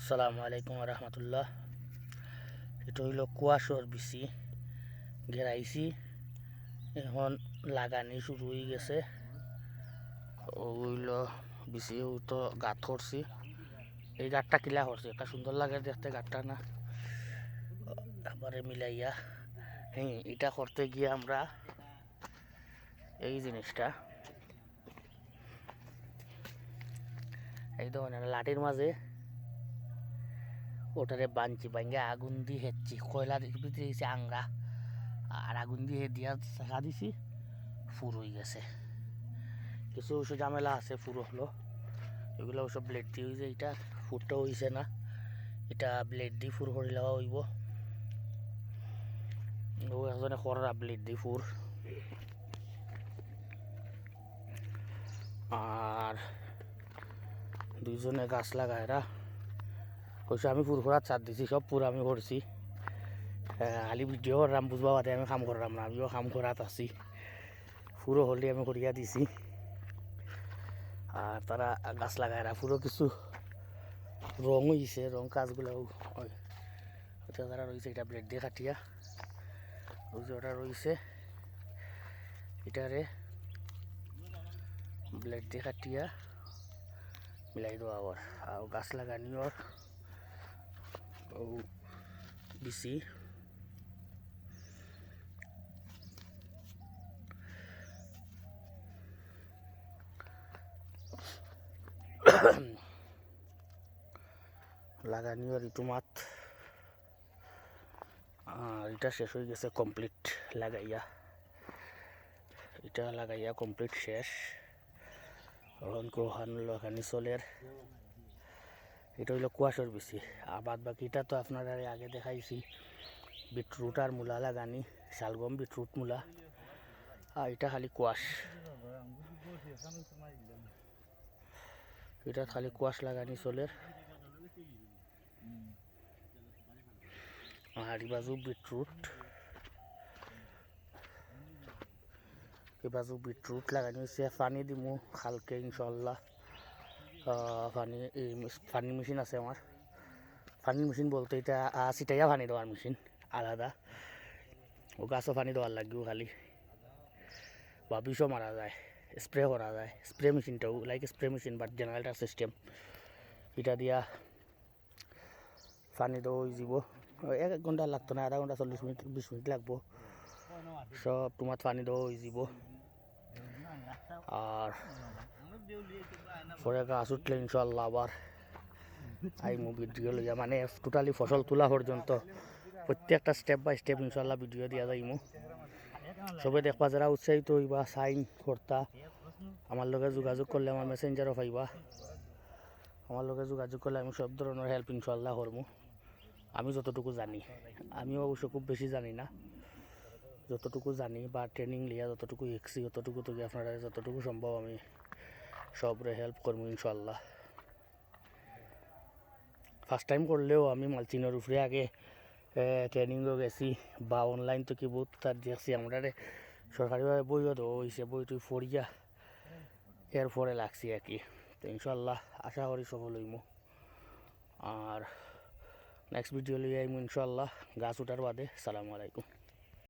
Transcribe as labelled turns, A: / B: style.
A: আসসালামু আলাইকুম রহমতুল্লাহ। এটা হইল কুয়াশর বিচি ঘেরাইছি। এখন লাগানি শুরু হয়ে গেছে। ওইল বিচি তো গাঁত করছি এই গাঁতটা কিলা করছি একটা সুন্দর লাগে দেখতে গাঁতটা না? এবারে মিলাইয়া। হ্যাঁ এটা করতে গিয়ে আমরা এই জিনিসটা এই ধরনের লাঠির মাঝে ওটারে বানছি বাঙ্গে আগুন দিয়ে হেঁচছি কয়লা ভিতরে দিয়েছি আংরা আর আগুন দিয়ে দিয়া চাকা দিছি, ফুর হয়ে গেছে। কিছু ওষুধ ঝামেলা আছে, ফুরো হলো। এগুলো ওসব ব্লেড দিয়ে হয়েছে এটা ফুরটা হয়েছে না। এটা ব্লেড দিয়ে ফুর করে লওয়া হইব। ও একজনে করা ব্লেড দিয়ে ফুর। আর দুইজনে গাছ লাগায়রা কইছে আমি ফুরফুরা চার দিছি সব পুরো আমি করছি আলি ভিডিও করলাম বুঝবা পাতে আমি কাম করলাম না, আমিও কাম করাত আছি। ফুরো হলে আমি করিয়া দিছি। আর তারা গাছ লাগায়রা ফুরো কিছু রং হয়েছে রং কাজগুলো তারা রয়েছে এটা ব্লেড দিয়ে কাটিয়া ওটা রয়েছে এটারে ব্লেড দিয়ে কাটিয়া মিলাই দেওয়া আবার আর গাছ লাগানিওর ও বিচি লাগানিওর ইটু মাত। আর এটা শেষ হয়ে গেছে কমপ্লিট লাগাইয়া। এটা লাগাইয়া কমপ্লিট শেষ। এখন কোহান লাগানি চলের। এটা হইল কুয়াশার বেশি আর বাদ বাকিটা তো আপনারা আগে দেখাইছি। বিটরুট আর মূলা লাগানি, শালগম, বিটরুট, মূলা। আর এটা খালি কুয়াশ। এটা খালি কুয়াশ লাগানি চলে আর বাজু বিটরুট। এবাজু বিটরুট লাগানি হয়েছে পানি দিমু, খালকে ইনশাল্লাহ পানি এই পানি মেশিন আছে আমার। পানির মেশিন বলতে এটা চিটাইয়া পানি দেওয়ার মেশিন আলাদা। ও গাছও পানি দেওয়ার লাগবেও খালি। বা বিষও মারা যায় স্প্রে করা যায়। Spray মেশিনটাও like spray machine but generator system এটা দিয়া পানি দেওয়া হয়ে যাব এক এক ঘণ্টা লাগতো না, আধা ঘণ্টা চল্লিশ মিনিট, বিশ মিনিট লাগবো। সব তোমার পানি দেওয়া হয়ে যাব আর পরে গাছ উঠলে ইনশাল্লাহ আবার আই মু ভিডিও লইয়া মানে টোটালি ফসল তোলা পর্যন্ত প্রত্যেকটা স্টেপ বাই স্টেপ ইনশাল্লাহ ভিডিও দিয়া যাইমু। সবে দেখবা যারা উৎসাহিত হইবা সাইন কর্তা, আমার লগে যোগাযোগ করলে আমার মেসেঞ্জারও পাইবা। আমার লগে যোগাযোগ করলে আমি সব ধরনের হেল্প ইনশাল্লাহ করব আমি যতটুকু জানি। আমিও অবশ্য খুব বেশি জানি না। যতটুকু জানি বা ট্রেনিং লিয়া যতটুকু শিখছি ততটুকু তো আপনারা যতটুকু সম্ভব আমি সবরে হেল্প করব ইনশাল্লাহ ফার্স্ট টাইম করলেও আমি মালচিনের উপরে আগে ট্রেনিংও গেছি বা অনলাইন তো কি বহুত তার দেখছি আমরা সরকারিভাবে বইও দেওয়া হয়েছে বই টই ফরিয়া এর পরে লাগছি আর কি। তো ইনশাল্লাহ আশা করি সফল হইমু। আর নেক্সট ভিডিও লিয়ে আইমু ইনশাল্লাহ গাছ উঠার বাদে, সালামু আলাইকুম।